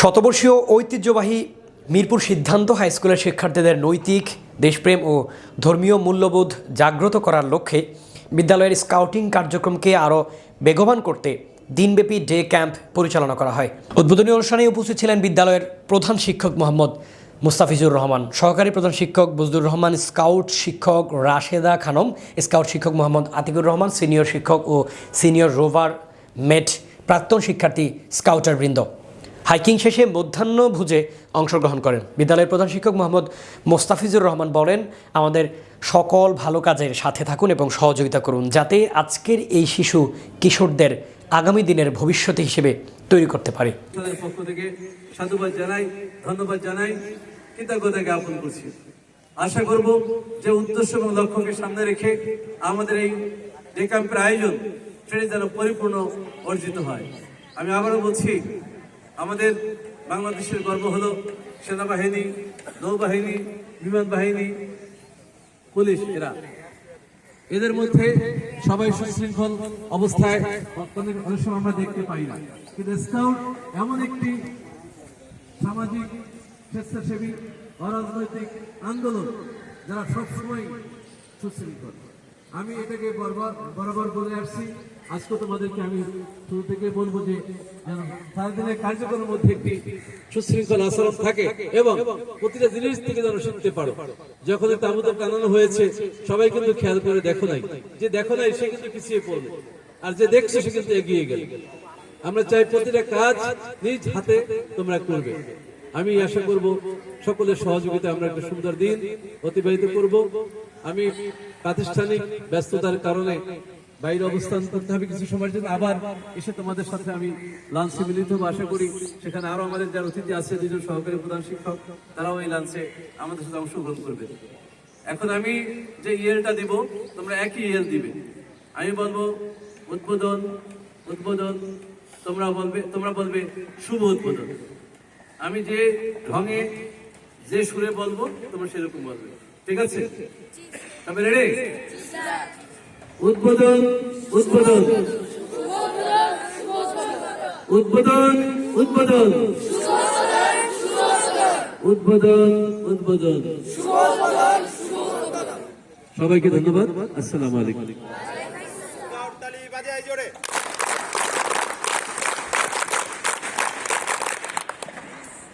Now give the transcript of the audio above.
শতবর্ষীয় ঐতিহ্যবাহী মিরপুর সিদ্ধান্ত হাই স্কুলের শিক্ষার্থীদের নৈতিক, দেশপ্রেম ও ধর্মীয় মূল্যবোধ জাগ্রত করার লক্ষ্যে বিদ্যালয়ের স্কাউটিং কার্যক্রমকে আরও বেগবান করতে দিনব্যাপী ডে ক্যাম্প পরিচালনা করা হয়। উদ্বোধনী অনুষ্ঠানে উপস্থিত ছিলেন বিদ্যালয়ের প্রধান শিক্ষক মোহাম্মদ মুস্তাফিজুর রহমান, সহকারী প্রধান শিক্ষক বজদুর রহমান, স্কাউট শিক্ষক রাশেদা খানম, স্কাউট শিক্ষক মোহাম্মদ আতিকুর রহমান, সিনিয়র শিক্ষক ও সিনিয়র রোভার মেট, প্রাক্তন শিক্ষার্থী স্কাউটার বৃন্দ হাইকিং শেষে মধ্যাহ্ন ভুজে অংশগ্রহণ করেন। বিদ্যালয়ের প্রধান শিক্ষক মোহাম্মদ মোস্তাফিজুর রহমান বলেন, আমাদের সকল ভালো কাজের সাথে থাকুন এবং সহযোগিতা করুন, যাতে আজকের এই শিশু কিশোরদের আগামী দিনের ভবিষ্যতে হিসেবে তৈরি করতে পারে। সাধুবাদ জানাই, ধন্যবাদ জানাই আশা করব যে উদ্দেশ্য এবং লক্ষ্যকে সামনে রেখে আমাদের এই ডে ক্যাম্পের আয়োজন সেটি যেন পরিপূর্ণ অর্জিত হয়। আমি আবারও বলছি আমাদের বাংলাদেশের গর্ব হলো সেনাবাহিনী, নৌবাহিনী, বিমান বাহিনী, পুলিশ এরা। এদের মধ্যে সবাই সুশৃঙ্খল অবস্থায় অনেক সময় আমরা দেখতে পাই না। কিন্তু স্কাউট এমন একটি সামাজিক স্বেচ্ছাসেবী অরাজনৈতিক আন্দোলন যারা সবসময় সুশৃঙ্খল। আমি এটাকে বরাবর বরাবর বলে আসছি। আজকে তোমাদেরকে আমি শুরু থেকে বলব যে সারাদিনের কার্যক্রমের মধ্যে একটি সুশৃঙ্খল আচরণ থাকে এবং প্রতিটা জিনিস থেকে যেন শিখতে পারো। যখন তাবুতে টানানো হয়েছে, সবাই কিন্তু খেয়াল করে দেখো নাই। যে দেখো নাই, সে কিন্তু পিছিয়ে পড়বে। আর যে দেখছে, সে কিন্তু এগিয়ে গেল। আমরা চাই প্রতিটা কাজ নিজ হাতে তোমরা করবে। আমি আশা করব সকলের সহযোগিতা আমরা একটা সুন্দর দিন অতিবাহিত করব। আমি প্রাতিষ্ঠানিক ব্যস্ততার কারণে বাইরে অবস্থান করতে হবে কিছু সময়ের জন্য। আবার এসে তোমাদের সাথে আমি লাঞ্চে মিলিত হব আশা করি সেখানে আরও আমাদের যারা অতিথি আছে দুজন সহকারী প্রধান শিক্ষক তারাও এই লাঞ্চে আমাদের সাথে অংশগ্রহণ করবে। এখন আমি যে ইয়েলটা দিব তোমরা একই ইয়েল দিবে। আমি বলব উদ্বোধন উদ্বোধন তোমরা বলবে তোমরা বলবে শুভ উদ্বোধন। আমি যে ঢঙে যে সুরে বলব তোমরা সেরকম বলবে। ঠিক আছে? তবে রেডি? উদ্বোধন উদ্বোধন। উদ্বোধন উদ্বোধন। উদ্বোধন উদ্বোধন। সবাইকে ধন্যবাদ। আসসালাম আলাইকুম।